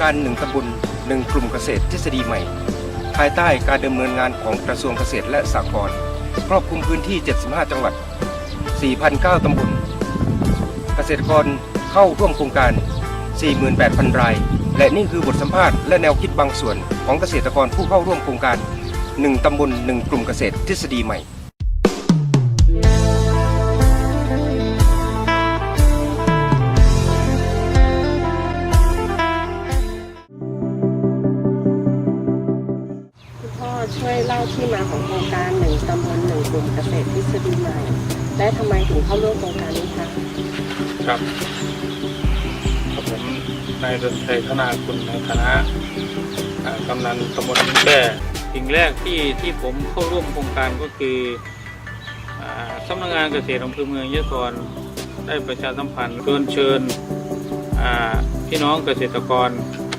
การหนึ่งตำบลหนึ่งกลุ่มเกษตรทฤษฎีใหม่ ภายใต้การดำเนินงานของกระทรวงเกษตรและสหกรณ์ครอบคลุมพื้นที่ 75 จังหวัด 4,009ตำบล เกษตรกรเข้าร่วมโครงการ 48,000 ราย และนี่คือบทสัมภาษณ์และแนวคิดบางส่วนของเกษตรกรผู้เข้าร่วมโครงการ 1ตำบล1กลุ่มเกษตรทฤษฎีใหม่ ตำบลหนึ่งกลุ่มเกษตรทฤษฎีใหม่ และทำไมถึงเข้าร่วมโครงการนี้คะครับครับผมนายดนชัยธนาคุณในฐานะกำนันตำบลแก่สิ่งแรกที่ที่ผมเข้าร่วมโครงการก็คืออสำนักงานเกษตรอำเภอเมืองยะโสธรได้ประชาสัมพันธ์เชิญเชิญพี่น้องเกษตรกร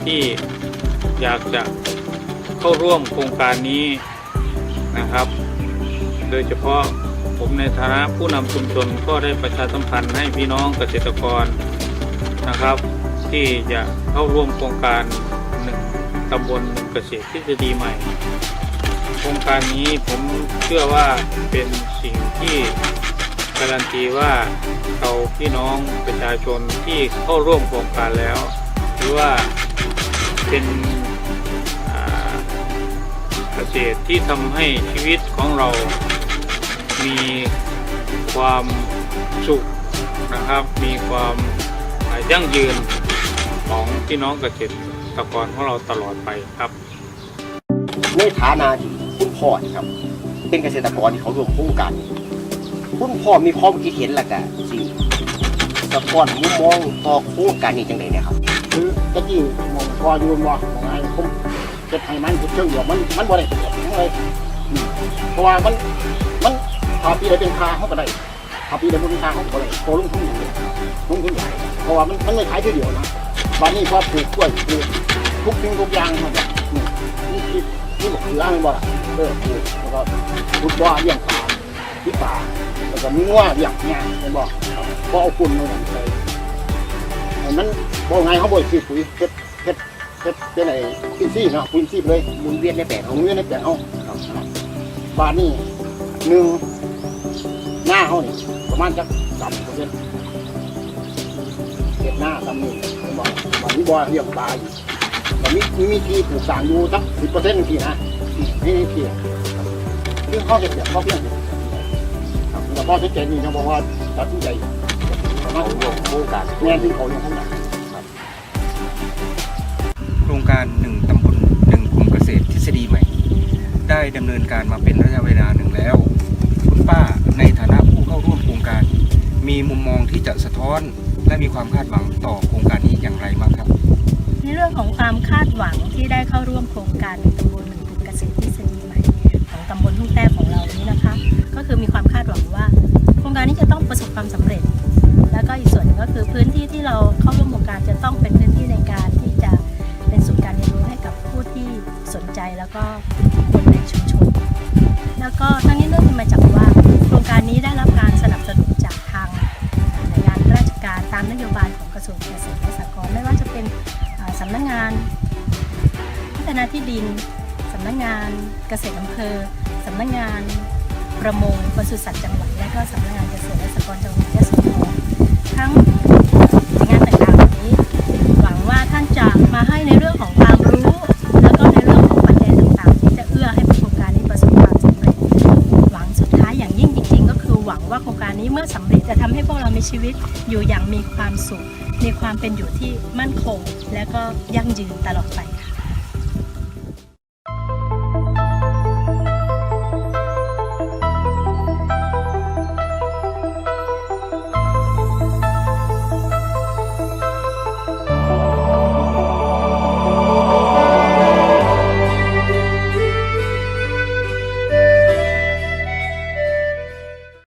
ที่อยากจะเข้าร่วมโครงการนี้นะครับ โดยเฉพาะผมในฐานะผู้นำชุมชนก็ได้ประชาสัมพันธ์ให้พี่น้องเกษตรกรนะครับ ที่จะเข้าร่วมโครงการหนึ่งตำบลหนึ่งเกษตรทฤษฎีใหม่ โครงการนี้ผมเชื่อว่าเป็นสิ่งที่การันตีว่าเราพี่น้องประชาชนที่เข้าร่วมโครงการแล้วหรือว่าเป็นเกษตรที่ทำให้ชีวิตของเรา มีความสุขนะครับ มีความอ่ายั่งยืนของพี่น้องเกษตรกรของเราตลอดไปครับ ในฐานะที่คุณพ่อนี่ครับ เป็นเกษตรกรที่เขาร่วมโครงการนี้คุณพ่อมีความคิดเห็นหลักอะสิสะท้อนมุมมองต่อโครงการนี้จังไดเนี่ยครับคือตะกี้หมองพออยู่บ่หมองไอ้ผมเก็บให้มันเชิงเดียวมันมันบ่ได้ประโยชน์หยังเลยอืมเพราะว่ามันมัน ถ้าปีใดเป็นคาเขาก็ได้ถ้าปีใดบ่เป็นคาเขาก็ได้โตลงทุนอย่างเดียวลงทุนใหญ่เพราะว่ามันมันไม่ขายทีเดียวนะวันนี้พอปลูกกล้วยปลูกทุกสิ่งทุกอย่างมับบนี่นี่ที่นี่บอกคืออ้างบ่ล่ะเออปลูกแล้วก็พุดบ่อเลี้ยงปลาที่ป่าแล้วก็มีงัวเลี้ยงเนี่ยเห็นบ่พอเอาฝุ่นมาใส่ให้มันบอกไงเขาบอกคือปุ๋ยเฮ็ดเฮ็ดเฮ็ดเป็นไอ้อินทรีย์เนาะปุ๋ยอินทรีย์ไปเลยมุนเวียนในแปลงเอาเขาเงินในแปลงเขาบาทนี่หนึ่ง หน้าเขานี่ประมาณจักสามเปอร์เซ็นต์เฮ็ดหน้าตำนี่ผมบอกบาทนี้บ่อเลี้ยงปลายู่แต่มีมีมีที่ปลูกสางอยู่สักสิบเปอร์เซ็นต์ที่นะนี่นี่ที่คือเขาเฮ็ดแบบเขาเพียงแล้วก็ชัดเจนนี่เขาบอกว่าตัดสินใจประมาณเขาร่วมโครงการแม่ที่เขาเลี้ยงเขาหนักโครงการ1ตำบล1กลุ่มเกษตรทฤษฎีใหม่ ได้ดำเนินการมาเป็นระยะเวลาหนึ่งแล้ว คุณป้าในฐานะผู้เข้าร่วมโครงการ มีมุมมองที่จะสะท้อนและมีความคาดหวังต่อโครงการนี้อย่างไรบ้างครับ ในเรื่องของความคาดหวังที่ได้เข้าร่วมโครงการตำบลหนึ่งกลุ่มเกษตรทฤษฎีใหม่ของตำบลทุ่งแต้ของเรานี้นะคะ ก็คือมีความคาดหวังว่า โครงการนี้จะต้องประสบความสำเร็จ แล้วก็อีกส่วนหนึ่งก็คือพื้นที่ที่เราเข้าร่วมโครงการจะต้องเป็นพื้นที่ในการที่จะเป็นศูนย์การเรียนรู้ให้กับผู้ที่สนใจแล้วก็คน แล้วก็ทั้งนี้เรื่องมาจากว่าโครงการนี้ได้รับการสนับสนุนจากทางหน่วยงานราชการตามนโยบายของกระทรวงเกษตรและสหกรณ์ไม่ว่าจะเป็นอ่าสำนักงานพัฒนาที่ดินสำนักงานเกษตรอำเภอสำนักงานประมงปศุสัตว์จังหวัดและก็สำนักงานเกษตรและสหกรณ์จังหวัดยะโสธรทั้งงานต่างๆเหล่านี้ หวังว่าท่านจะมาให้ใน ชีวิตอยู่อย่างมีความสุข มีความเป็นอยู่ที่มั่นคง และก็ยั่งยืนตลอดไปค่ะ